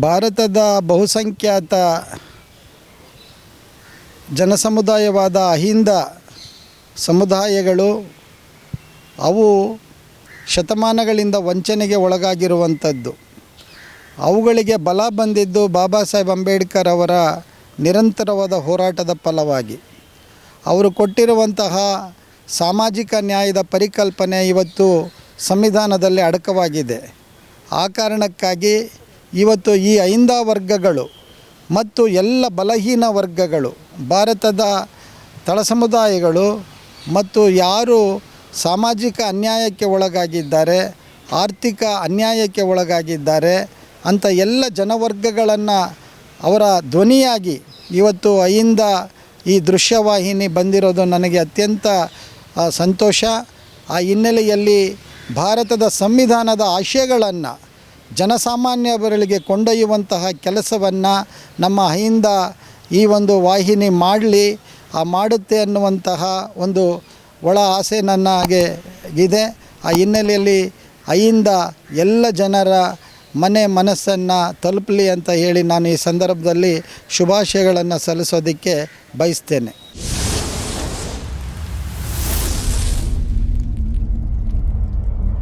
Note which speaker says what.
Speaker 1: ಭಾರತದ ಬಹುಸಂಖ್ಯಾತ ಜನಸಮುದಾಯವಾದ ಅಹಿಂದ ಸಮುದಾಯಗಳು ಅವು ಶತಮಾನಗಳಿಂದ ವಂಚನೆಗೆ ಒಳಗಾಗಿರುವಂಥದ್ದು. ಅವುಗಳಿಗೆ ಬಲ ಬಂದಿದ್ದು ಬಾಬಾ ಸಾಹೇಬ್ ಅಂಬೇಡ್ಕರ್ ಅವರ ನಿರಂತರವಾದ ಹೋರಾಟದ ಫಲವಾಗಿ. ಅವರು ಕೊಟ್ಟಿರುವಂತಹ ಸಾಮಾಜಿಕ ನ್ಯಾಯದ ಪರಿಕಲ್ಪನೆ ಇವತ್ತು ಸಂವಿಧಾನದಲ್ಲಿ ಅಡಕವಾಗಿದೆ. ಆ ಕಾರಣಕ್ಕಾಗಿ ಇವತ್ತು ಈ ಐಂದ ವರ್ಗಗಳು ಮತ್ತು ಎಲ್ಲ ಬಲಹೀನ ವರ್ಗಗಳು, ಭಾರತದ ತಳ ಸಮುದಾಯಗಳು ಮತ್ತು ಯಾರು ಸಾಮಾಜಿಕ ಅನ್ಯಾಯಕ್ಕೆ ಒಳಗಾಗಿದ್ದಾರೆ, ಆರ್ಥಿಕ ಅನ್ಯಾಯಕ್ಕೆ ಒಳಗಾಗಿದ್ದಾರೆ ಅಂಥ ಎಲ್ಲ ಜನವರ್ಗಗಳನ್ನು ಅವರ ಧ್ವನಿಯಾಗಿ ಇವತ್ತು ಅಹಿಂದ ಈ ದೃಶ್ಯವಾಹಿನಿ ಬಂದಿರೋದು ನನಗೆ ಅತ್ಯಂತ ಸಂತೋಷ. ಆ ಹಿನ್ನೆಲೆಯಲ್ಲಿ ಭಾರತದ ಸಂವಿಧಾನದ ಆಶಯಗಳನ್ನು ಜನಸಾಮಾನ್ಯರಿಗೆ ಕೊಂಡೊಯ್ಯುವಂತಹ ಕೆಲಸವನ್ನು ನಮ್ಮ ಅಹಿಂದ ಈ ಒಂದು ವಾಹಿನಿ ಮಾಡಲಿ, ಆ ಮಾಡುತ್ತೆ ಅನ್ನುವಂತಹ ಒಂದು ಒಳ ಆಸೆ ನನಗೆ ಇದೆ. ಆ ಹಿನ್ನೆಲೆಯಲ್ಲಿ ಅಹಿಂದ ಎಲ್ಲ ಜನರ ಮನೆ ಮನಸ್ಸನ್ನು ತಲುಪಲಿ ಅಂತ ಹೇಳಿ ನಾನು ಈ ಸಂದರ್ಭದಲ್ಲಿ ಶುಭಾಶಯಗಳನ್ನು ಸಲ್ಲಿಸೋದಕ್ಕೆ ಬಯಸ್ತೇನೆ.